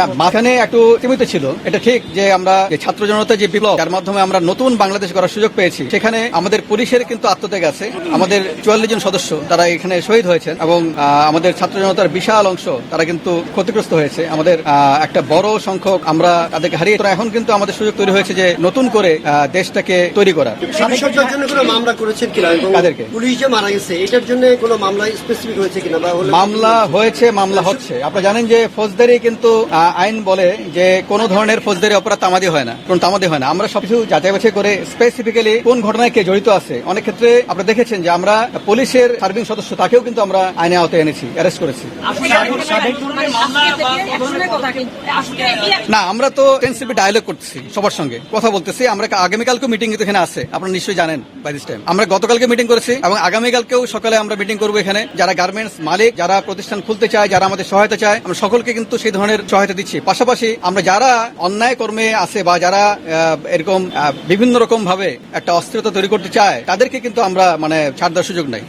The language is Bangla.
না মাঝখানে একটু সীমিত ছিল। এটা ঠিক যে আমরা ছাত্র জনতা যে বিপ্লব যার মাধ্যমে আমরা নতুন বাংলাদেশ করার সুযোগ পেয়েছি সেখানে আমাদের পুলিশের কিন্তু আত্মত্যাগ আছে। আমাদের চুয়াল্লিশ জন সদস্য তারা এখানে শহীদ হয়েছেন এবং আমাদের ছাত্র জনতার বিশাল অংশ তারা কিন্তু ক্ষতিগ্রস্ত হয়েছে। আমাদের একটা বড় সংখ্যক আমরা তাদেরকে হারিয়ে তো এখন কিন্তু আমাদের সুযোগ তৈরি হয়েছে যে নতুন করে দেশটাকে তৈরি করার। মামলা করেছেন কিনা? এবং পুলিশ যে মারা গেছে এটার জন্য কোনো মামলা স্পেসিফিক হয়েছে কিনা মামলা হয়েছে মামলা হচ্ছে। আপনারা জানেন যে ফৌজদারি কিন্তু আইন বলে যে কোন ধরনের ফৌজদারি অপরাধ তামাদি হয় না কোন তামাদি হয় না। আমরা সবকিছু যাচাই বাছাই করে স্পেসিফিক্যালি কোন ঘটনায় কে জড়িত আছে। অনেক ক্ষেত্রে আপনারা দেখেছেন যে আমরা পুলিশের সার্ভিং সদস্য তাকেও কিন্তু আমরা আইনে আওতায় এনেছি অ্যারেস্ট করেছি। না আমরা তো টেন্সিভি ডায়ালগ করতেছি সবার সঙ্গে। কথা বলতেছি আমরা আগামীকালকেও মিটিং কিন্তু এখানে আছে আপনারা নিশ্চয়ই জানেন বাই দিস টাইম আমরা গতকালকে মিটিং করেছি এবং আগামীকালকেও সকালে আমরা মিটিং করব এখানে। যারা গার্মেন্টস মালিক যারা প্রতিষ্ঠান খুলতে চায় যারা আমাদের সহায়তা চায় আমরা সকলকে কিন্তু সেই ধরনের সহায়তা দিচ্ছি। পাশাপাশি আমরা যারা অন্যায় কর্মে আছে বা যারা এরকম বিভিন্ন রকম ভাবে একটা অস্থিরতা তৈরি করতে চায়, তাদেরকে কিন্তু আমরা মানে ছাড় দেওয়ার সুযোগ নাই।